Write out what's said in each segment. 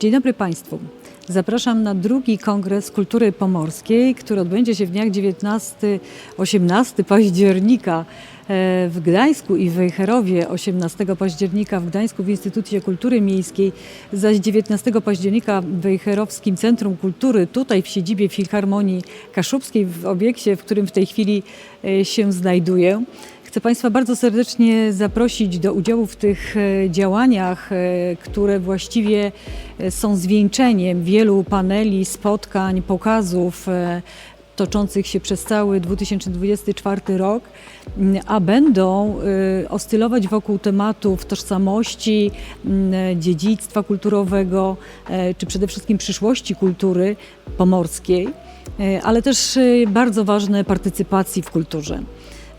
Dzień dobry Państwu. Zapraszam na drugi Kongres Kultury Pomorskiej, który odbędzie się w dniach 19-18 października e, w Gdańsku i w Wejherowie, 18 października w Gdańsku w Instytucie Kultury Miejskiej, zaś 19 października w Wejherowskim Centrum Kultury, tutaj w siedzibie Filharmonii Kaszubskiej, w obiekcie, w którym w tej chwili e, się znajduję. Chcę Państwa bardzo serdecznie zaprosić do udziału w tych e, działaniach, e, które właściwie e, są zwieńczeniem wielu paneli, spotkań, pokazów toczących się przez cały 2024 rok, a będą oscylować wokół tematów tożsamości, dziedzictwa kulturowego, czy przede wszystkim przyszłości kultury pomorskiej, ale też bardzo ważne partycypacji w kulturze.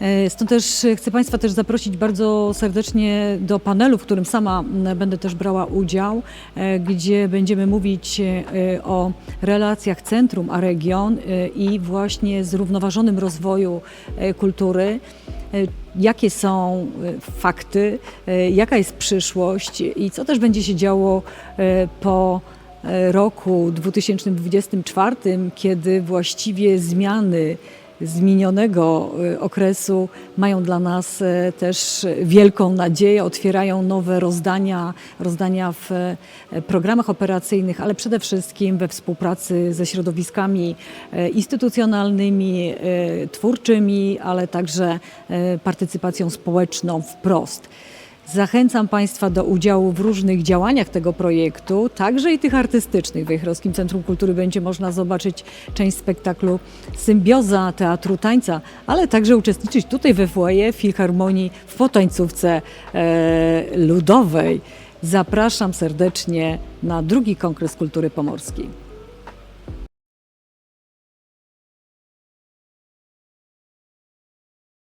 E, Stąd też chcę Państwa też zaprosić bardzo serdecznie do panelu, w którym sama będę też brała udział, e, gdzie będziemy mówić e, o relacjach centrum a region i właśnie zrównoważonym rozwoju kultury. Jakie są fakty, jaka jest przyszłość i co też będzie się działo po roku 2024, kiedy właściwie zmiany z minionego y, okresu mają dla nas e, też wielką nadzieję, otwierają nowe rozdania, rozdania w e, programach operacyjnych, ale przede wszystkim we współpracy ze środowiskami e, instytucjonalnymi, e, twórczymi, ale także partycypacją społeczną wprost. Zachęcam Państwa do udziału w różnych działaniach tego projektu, także i tych artystycznych. W Wejherowskim Centrum Kultury będzie można zobaczyć część spektaklu Symbioza Teatru Tańca, ale także uczestniczyć tutaj we foyer Filharmonii w potańcówce e, ludowej. Zapraszam serdecznie na drugi Kongres Kultury Pomorskiej.